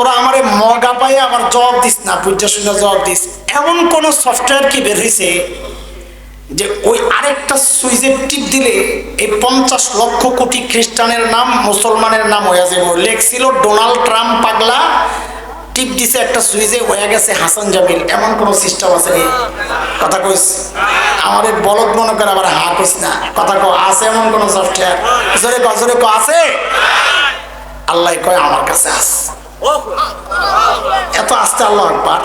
তোরা আমারে মগা পাই আবার জবাব দিস না পূজা শুনে জবাব দিস। এমন কোন সফটওয়্যার কি বের হয়েছে যে ওই আরেকটা সুইচের টিপ দিলে এই পঞ্চাশ লক্ষ কোটি খ্রিস্টানের নাম, মুসলমানের নাম হয়ে যাবে লেখছিল, ডোনাল্ড ট্রাম্প পাগলা, টিপ দিছে একটা সুইচে হয়ে গেছে হাসান জামিল। এমন কোন সিস্টেম আছে রে কথা কইস। আমার এই বলদ মনে করে আবার হা কইস না। কথা কো, আছে এমন কোন সফটওয়্যার জোরে ক জোরে ক, আছে? আল্লাহ কয়, আমার কাছে আস এত আস্তে আল্লাহ একবার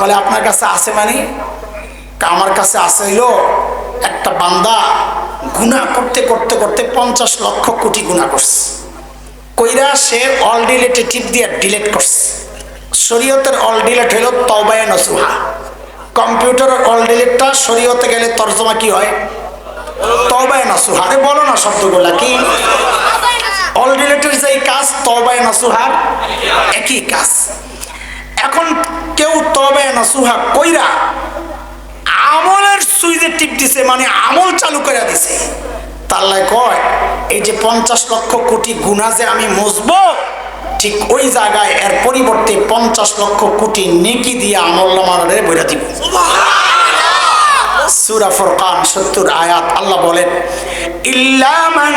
বলে, আপনার কাছে আছে মানে? আমার কাছে আছে হইল একটা বান্দা গুণা করতে করতে করতে পঞ্চাশ লক্ষ কোটি গুণা করছে। কইরা সে অল ডিলেটে টিপ দিয়ে ডিলেট করছে। শরীয়তের অল ডিলেট হইল তবায় নসুহা। কম্পিউটারের অল ডিলেটটা শরীয়তে গেলে তর্জমা কি হয়? তবায় নসুহা। আরে বলো না শব্দগুলা কি? অল ডিলেটের যে কাজ তবায় নসুহার একই কাজ। এখন কেউ তবায় নসুহা কইরা আমলের সুইচে টিপ দিছে মানে আমল চালু করে দিছে তাল্লাই কয়, এই যে পঞ্চাশ লক্ষ কোটি গুণা যে আমি মুছবো, ঠিক ওই জায়গায় এর পরিবর্তে পঞ্চাশ লক্ষ কোটি নেকি দিয়ে আমল নামারে বইরা দিব। সুরা ফুরকান, সত্তর আয়াত, আল্লাহ বলেন, ইল্লা মান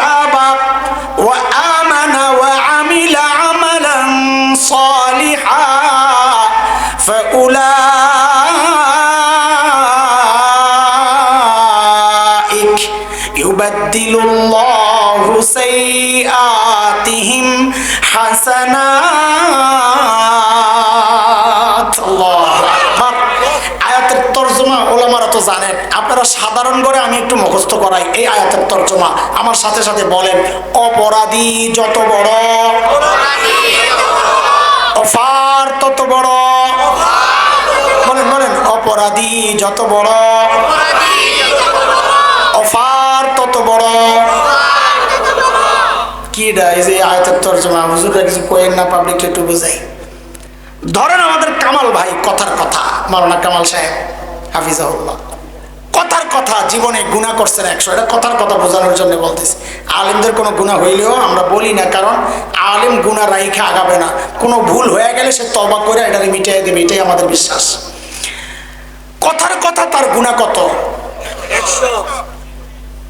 তাবা يبدل الله سيئاتهم حسنات الله أكبر আয়াতের তর্জমা ওলামারা তো জানেন আপনারা সাধারণ করে আমি একটু মুখস্থ করাই এই আয়াতের তর্জমা আমার সাথে সাথে বলেন অপরাধী যত বড় অফার তত বড় বলেন বলেন অপরাধী যত বড় অফার তত ভাই, কথার কথা। গুণা বোঝানোর জন্য বলতেছি। আলিমদের কোনো গুণা হইলেও আমরা বলি না, কারণ আলিম গুণা রাইখে আগাবে না। কোনো ভুল হয়ে গেলে সে তবা করে এটা মিটিয়ে দেবে, এটাই আমাদের বিশ্বাস। কথার কথা তার গুণা কত?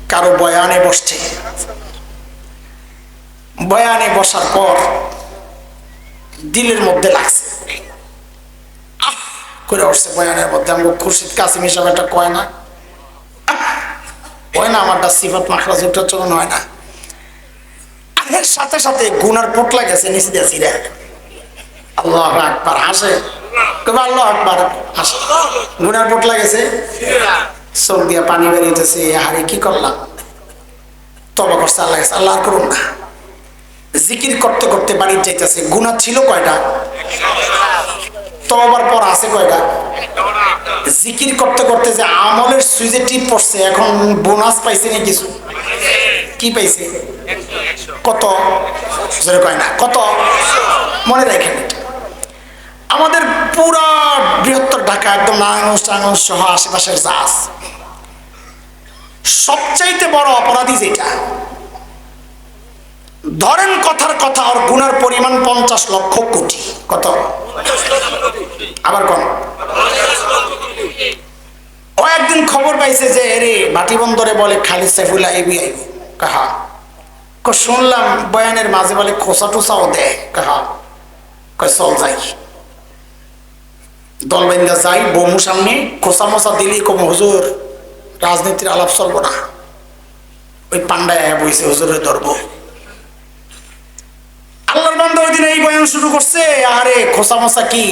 কারও বয়ানে বসছে। বয়ানে বসার পর দিলের মধ্যে লাগছে। আহ! করে উঠছে বয়ানের মধ্যে। আমাকে খুরশিদ কাসিম হিসাবে একটা কয় না। হয় না, আমারটা সিফাত মাখরাজ উচ্চারণ হয় না। সাথে সাথে গুনার পোটলা গেছে, নিচে দিয়ে ছিঁড়ে। আল্লাহ আকবার হাসে আল্লাহ আকবার হাসে গুনার পোটলা গেছে? চোখ দিয়ে পানি বেরিয়েছে হারে কি করলাম তবা করছে আল্লাহ আল্লাহ করুন না। জিকির করতে করতে বাড়ির যাইতেছে গুণা ছিল কয়টা? তবার পর আছে কয়টা? জিকির করতে করতে যে আমলের সুইজে টিপ পড়ছে, এখন বোনাস পাইছে না কিছু? কি পাইছে? কত? জোরে কয় না, কত? মনে রাখেন, আমাদের পুরা বৃহত্তর ঢাকা একদম টারায়ণগঞ্জ সহ আশেপাশের জাহাজ। সবচাইতে বড় অপরাধী যেটা? ধরেন কথার কথা, ওর গুনার পরিমাণ পঞ্চাশ লক্ষ কোটি। কত? আবার কম। ও একদিন খবর পাইছে যে, এরে বাটি বন্দরে বলে খালিদ সাইফুল্লাহ এবি আইব কাহা? শুনলাম বয়ানের মাঝে বলে খোসা টোসাও দেয়। কাহা? চল যাই। দল বাইন্দা যাই বমু সামনে, খোসা মোসা দিলি, কম হুজুর। রাজনীতির আলাপ চলবো না। ওই পান্ডায় বইছে হুজুরে ধরবো আল্লাহর ওই দিন এই বয়ান শুরু করছে আরে খোসা মোসা কি?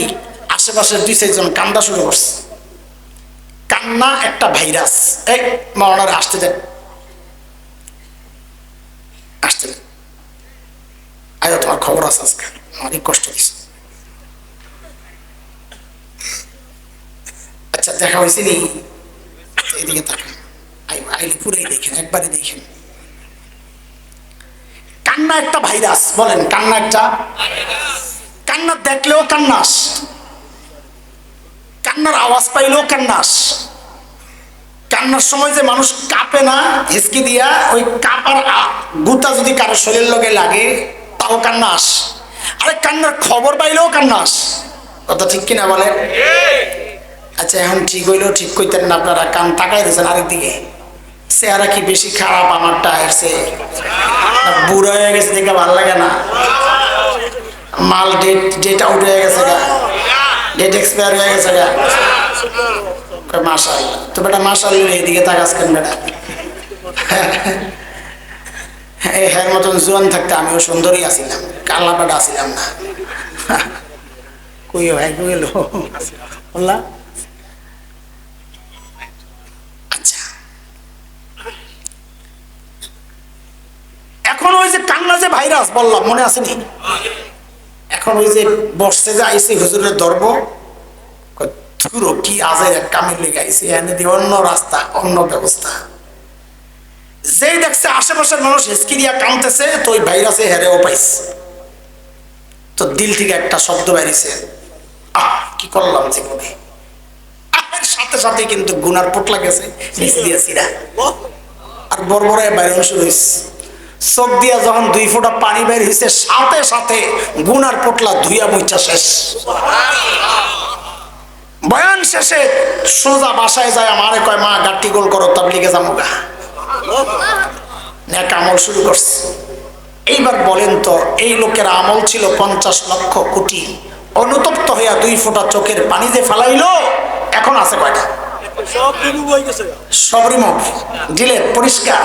আশেপাশের দুই চারজন কান্দা শুরু করছে। কান্না একটা ভাইরাস। এই মাওলানারে আসতে দেন। আসতে দেন। তোমার খবর আছে আজকে? অনেক কষ্ট দিস আচ্ছা দেখা হয়েছে এদিকে তাকান। পুরাই দেখেন, একবারে দেখেন। কান্না একটা ভাইরাস, বলেন, কান্না একটা কান্না দেখলেও কান্নাস। কান্নার আওয়াজ পাইলেও কান্নাস। কান্নার সময় যে মানুষ কাঁপে না হিসকি দিয়া, ওই কাপার গুতা যদি কারও শরীর লগে লাগে, তাও কান্নাস। আরে কান্নার খবর পাইলেও কান্নাস। কথা ঠিক কিনা বলে আচ্ছা এখন ঠিক হইলেও ঠিক কইতেন না আপনারা, কান তাকাই দিয়েছেন আরেকদিকে। চেহারা কি বেশি খারাপ আমারটা এসে? বুড়ো হয়ে গেছে দেখে ভালো লাগে না। মাল ডেট ডেট আউট হয়ে গেছে গা। ডেট এক্সপায়ার হয়ে গেছে গা। মাসাল তো বেটা মাসাল এদিকে তাকাস কেন বেটা। হ্যার মতন জোয়ান থাকতে আমিও সুন্দরী আসিলাম কাল্লা বেটা আসিলাম না। কই ভাই কই এলো বললা? ওই যে ভাইরাস বললাম, মনে আসেনি? এখন ওই যে বসছে যে আইসি, হুজুরের ধর্ম থুরো কি আজের এক কামের লেগে আইসি, এনে দিয়ে অন্য রাস্তা, অন্য ব্যবস্থা। যেই দেখছে আশেপাশের মানুষ হেসকিরিয়া কামতেছে, তো ওই ভাইরাসে হেরেও পাইছে। তো দিল থেকে একটা শব্দ বেরিয়েছে আহ, কি করলাম জীবনে? সাথে সাথে কিন্তু গুনার পোটলা গেছে আর বড়বড়ায় বাইরে শুরু হয়েছে চোখ দিয়া যখন দুই ফোঁটা পানি বের হয়েছে সাথে সাথে গুনার পোটলা ধুইয়া মুইচা শেষ। বয়ান শেষে সোজা বাসায় যায় আমারে কয় মা গাট্টি গোল করো তাবলিগে যামুগা এক আমল শুরু করছে। এইবার বলেন তো এই লোকের আমল ছিল পঞ্চাশ লক্ষ কোটি। অনুতপ্ত হইয়া দুই ফোঁটা চোখের পানি যে ফেলাইলো এখন আছে কয়টা? সব ডিলেট পরিষ্কার।